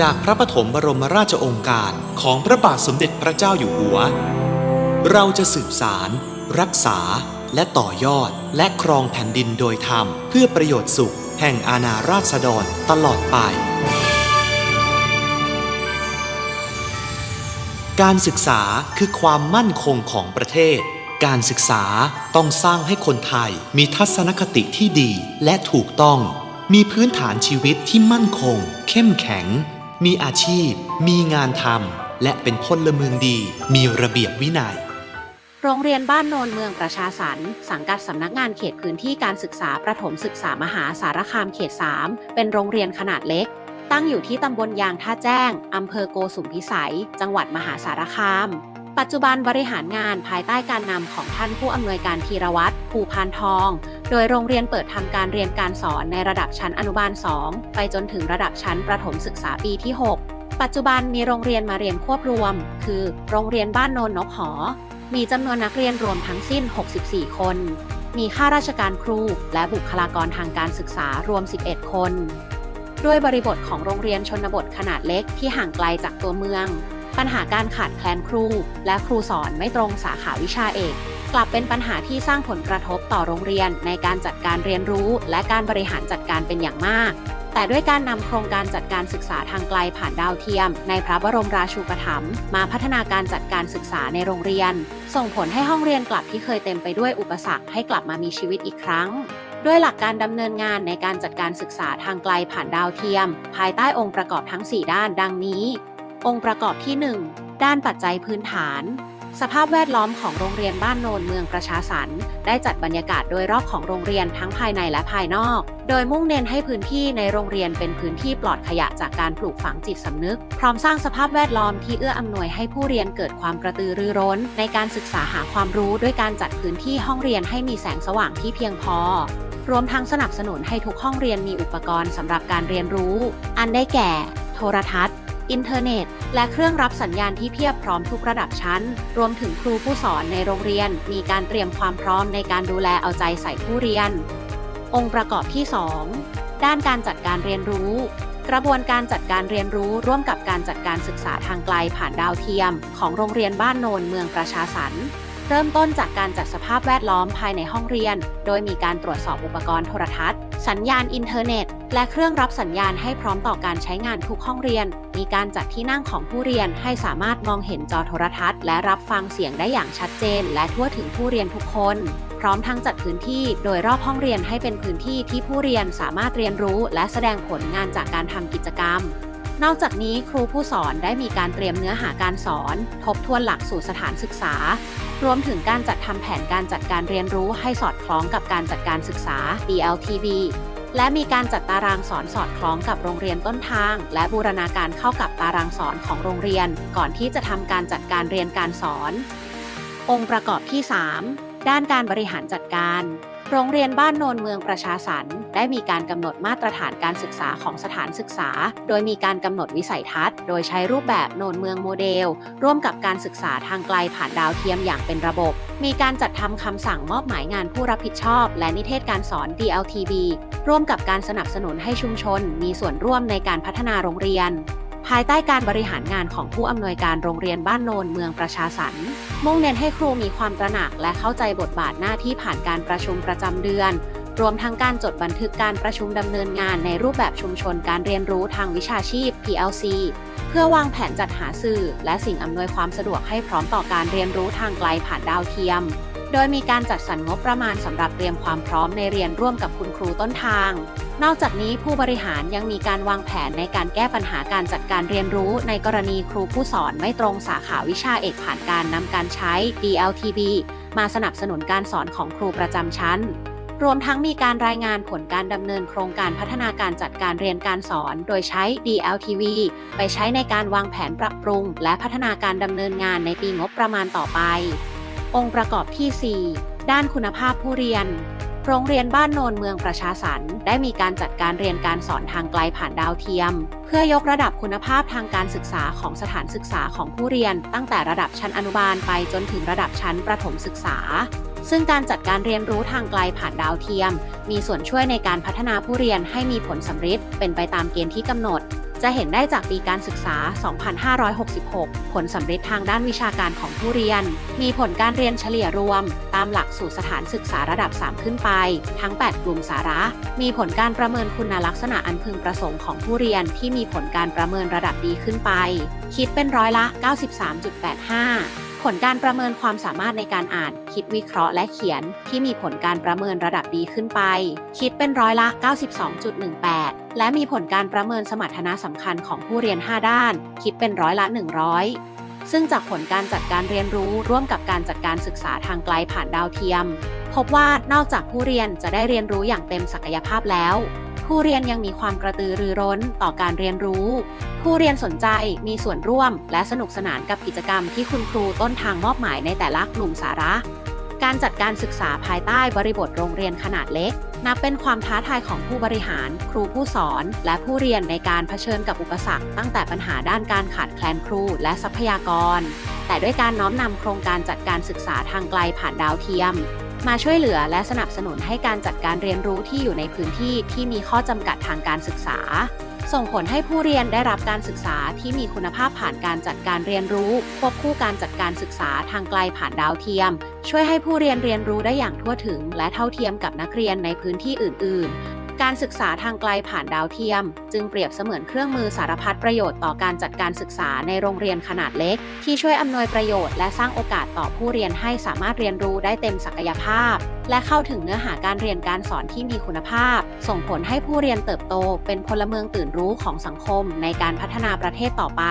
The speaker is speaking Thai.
จากพระปฐมบรมราชองค์การของพระบาทสมเด็จพระเจ้าอยู่หัว เราจะสืบสาร รักษา และต่อยอด และครองแผ่นดินโดยธรรม เพื่อประโยชน์สุข แห่งอาณาราษฎรตลอดไป การศึกษาคือความมั่นคงของประเทศ การศึกษาต้องสร้างให้คนไทยมีทัศนคติที่ดีและถูกต้องมีพื้นฐานชีวิตที่มั่นคง เข้มแข็ง มีอาชีพ มีงานทำและเป็นพลเมืองดี มีระเบียบวินัย โรงเรียนบ้านโนนเมืองประชาสรรสังกัดสำนักงานเขตพื้นที่การศึกษาประถมศึกษามหาสารคามเขต 3 เป็นโรงเรียนขนาดเล็ก ตั้งอยู่ที่ตำบลยางท่าแจ้งอำเภอโกสุมพิสัย จังหวัดมหาสารคาม ปัจจุบันบริหารงานภายใต้การนำของท่านผู้อำนวยการธีรวัตรภูพานทอง โดยโรงเรียนเปิดทำการเรียนการสอนในระดับชั้นอนุบาล 2 ไปจนถึงระดับชั้นประถมศึกษาปีที่ 6 ปัจจุบันมีโรงเรียนมาเรียนควบรวม คือโรงเรียนบ้านโนนนกหอ มีจำนวนนักเรียนรวมทั้งสิ้น 64 คน มีข้าราชการครู และบุคลากรทางการศึกษารวม 11 คน ด้วยบริบทของโรงเรียนชนบทขนาดเล็กที่ห่างไกลจากตัวเมือง ปัญหาการขาดแคลนครู และครูสอนไม่ตรงสาขาวิชาเอก กลับเป็นปัญหาที่สร้างผลกระทบต่อโรงเรียนในการจัดการเรียนรู้ และการบริหารจัดการเป็นอย่างมาก แต่ด้วยการนำโครงการจัดการศึกษาทางไกลผ่านดาวเทียม ในพระบรมราชูปถัมภ์มาพัฒนาการจัดการศึกษาในโรงเรียน ส่งผลให้ห้องเรียนกลับที่เคยเต็มไปด้วยอุปสรรคให้กลับมามีชีวิตอีกครั้งด้วยหลักการดำเนินงานในการจัดการศึกษาทางไกลผ่านดาวเทียม ภายใต้องค์ประกอบทั้ง 4 ด้านดังนี้ องค์ประกอบที่ 1 ด้านปัจจัยพื้นฐาน สภาพแวดล้อมของโรงเรียนบ้านโนนเมืองประชาสรรค์ได้จัดบรรยากาศโดยรอบของโรงเรียนทั้งภายในและภายนอก โดยมุ่งเน้นให้พื้นที่ในโรงเรียนเป็นพื้นที่ปลอดขยะจากการปลูกฝังจิตสำนึก พร้อมสร้างสภาพแวดล้อมที่เอื้ออำนวยให้ผู้เรียนเกิดความกระตือรือร้น ในการศึกษาหาความรู้ด้วยการจัดพื้นที่ห้องเรียนให้มีแสงสว่างที่เพียงพอรวมทั้งสนับสนุนให้ทุกห้องเรียนมีอุปกรณ์สำหรับการเรียนรู้ อันได้แก่ โทรทัศน์ อินเทอร์เน็ต และเครื่องรับสัญญาณที่เพียบพร้อมทุกระดับชั้น รวมถึงครูผู้สอนในโรงเรียน มีการเตรียมความพร้อมในการดูแลเอาใจใส่ผู้เรียน องค์ประกอบที่ 2 ด้านการจัดการเรียนรู้ กระบวนการจัดการเรียนรู้ร่วมกับการจัดการศึกษาทางไกลผ่านดาวเทียม ของโรงเรียนบ้านโนนเมืองประชาสรรค์เริ่มต้นจากการจัดสภาพแวดล้อมภายในห้องเรียน โดยมีการตรวจสอบอุปกรณ์โทรทัศน์ สัญญาณอินเทอร์เน็ต และเครื่องรับสัญญาณให้พร้อมต่อการใช้งานทุกห้องเรียน มีการจัดที่นั่งของผู้เรียนให้สามารถมองเห็นจอโทรทัศน์ และรับฟังเสียงได้อย่างชัดเจน และทั่วถึงผู้เรียนทุกคน พร้อมทั้งจัดพื้นที่โดยรอบห้องเรียนให้เป็นพื้นที่ที่ผู้เรียนสามารถเรียนรู้ และแสดงผลงานจากการทำกิจกรรมนอกจากนี้ครูผู้สอนได้มีการเตรียมเนื้อหาการสอน ทบทวนหลักสู่สถานศึกษา รวมถึงการจัดทำแผนการจัดการเรียนรู้ให้สอดคล้องกับการจัดการศึกษา DLTV และมีการจัดตารางสอนสอดคล้องกับโรงเรียนต้นทาง และบูรณาการเข้ากับตารางสอนของโรงเรียน ก่อนที่จะทำการจัดการเรียนการสอน องค์ประกอบที่ 3 ด้านการบริหารจัดการ โรงเรียนบ้านโนนเมืองประชาสรรค์ได้มีการกำหนดมาตรฐานการศึกษาของสถานศึกษา โดยมีการกำหนดวิสัยทัศน์ โดยใช้รูปแบบโนนเมืองโมเดล ร่วมกับการศึกษาทางไกลผ่านดาวเทียมอย่างเป็นระบบ มีการจัดทำคำสั่งมอบหมายงานผู้รับผิดชอบ และนิเทศการสอน DLTV ร่วมกับการสนับสนุนให้ชุมชน มีส่วนร่วมในการพัฒนาโรงเรียน ภายใต้การบริหารงานของผู้อำนวยการโรงเรียนบ้านโนนเมืองประชาสรรค์มุ่งเน้นให้ครูมีความตระหนักและเข้าใจบทบาทหน้าที่ผ่านการประชุมประจำเดือน รวมทั้งการจดบันทึกการประชุมดำเนินงานในรูปแบบชุมชนการเรียนรู้ทางวิชาชีพ PLC เพื่อวางแผนจัดหาสื่อ และสิ่งอำนวยความสะดวกให้พร้อมต่อการเรียนรู้ทางไกลผ่านดาวเทียม โดยมีการจัดสรรงบประมาณสำหรับเตรียมความพร้อมในเรียนร่วมกับคุณครูต้นทาง นอกจากนี้ผู้บริหารยังมีการวางแผนในการแก้ปัญหาการจัดการเรียนรู้ในกรณีครูผู้สอนไม่ตรงสาขาวิชาเอกผ่านการนำการใช้ DLTB มาสนับสนุนการสอนของครูประจำชั้น รวมทั้งมีการรายงานผลการดำเนินโครงการพัฒนาการจัดการเรียนการสอน โดยใช้ DLTV ไปใช้ในการวางแผนปรับปรุง และพัฒนาการดำเนินงานในปีงบประมาณต่อไป องค์ประกอบที่ 4 ด้านคุณภาพผู้เรียน โรงเรียนบ้านโนนเมืองประชาสรรค์ได้มีการจัดการเรียนการสอนทางไกลผ่านดาวเทียม เพื่อยกระดับคุณภาพทางการศึกษาของสถานศึกษาของผู้เรียน ตั้งแต่ระดับชั้นอนุบาลไปจนถึงระดับชั้นประถมศึกษา ซึ่งการจัดการเรียนรู้ทางไกลผ่านดาวเทียม มีส่วนช่วยในการพัฒนาผู้เรียนให้มีผลสำเร็จเป็นไปตามเกณฑ์ที่กำหนด จะเห็นได้จากปีการศึกษา 2566 ผลสำเร็จทางด้านวิชาการของผู้เรียน มีผลการเรียนเฉลี่ยรวม ตามหลักสูตรสถานศึกษาระดับ 3 ขึ้นไป ทั้ง 8 กลุ่มสาระ มีผลการประเมินคุณลักษณะอันพึงประสงค์ของผู้เรียนที่มีผลการประเมินระดับดีขึ้นไป คิดเป็นร้อยละ 93.85ผลการประเมินความสามารถในการอ่าน คิดวิเคราะห์และเขียน ที่มีผลการประเมินระดับดีขึ้นไป คิดเป็นร้อยละ 92.18 และมีผลการประเมินสมรรถนะสำคัญของผู้เรียน 5 ด้าน คิดเป็นร้อยละ 100 ซึ่งจากผลการจัดการเรียนรู้ร่วมกับการจัดการศึกษาทางไกลผ่านดาวเทียม พบว่านอกจากผู้เรียนจะได้เรียนรู้อย่างเต็มศักยภาพแล้ว ผู้เรียนยังมีความกระตือรือร้นต่อการเรียนรู้ ผู้เรียนสนใจมีส่วนร่วม และสนุกสนานกับกิจกรรมที่คุณครูต้นทางมอบหมายในแต่ละกลุ่มสาระ การจัดการศึกษาภายใต้บริบทโรงเรียนขนาดเล็ก นับเป็นความท้าทายของผู้บริหาร ครูผู้สอน และผู้เรียนในการเผชิญกับอุปสรรค ตั้งแต่ปัญหาด้านการขาดแคลนครูและทรัพยากร แต่ด้วยการน้อมนำโครงการจัดการศึกษาทางไกลผ่านดาวเทียม มาช่วยเหลือและสนับสนุนให้การจัดการเรียนรู้ที่อยู่ในพื้นที่ที่มีข้อจำกัดทางการศึกษา ส่งผลให้ผู้เรียนได้รับการศึกษาที่มีคุณภาพผ่านการจัดการเรียนรู้ ควบคู่การจัดการศึกษาทางไกลผ่านดาวเทียม ช่วยให้ผู้เรียนเรียนรู้ได้อย่างทั่วถึง และเท่าเทียมกับนักเรียนในพื้นที่อื่น ๆ การศึกษาทางไกลผ่านดาวเทียม จึงเปรียบเสมือนเครื่องมือสารพัดประโยชน์ต่อการจัดการศึกษาในโรงเรียนขนาดเล็ก ที่ช่วยอำนวยประโยชน์และสร้างโอกาสต่อผู้เรียนให้สามารถเรียนรู้ได้เต็มศักยภาพ และเข้าถึงเนื้อหาการเรียนการสอนที่มีคุณภาพ ส่งผลให้ผู้เรียนเติบโต เป็นพลเมืองตื่นรู้ของสังคมในการพัฒนาประเทศต่อไป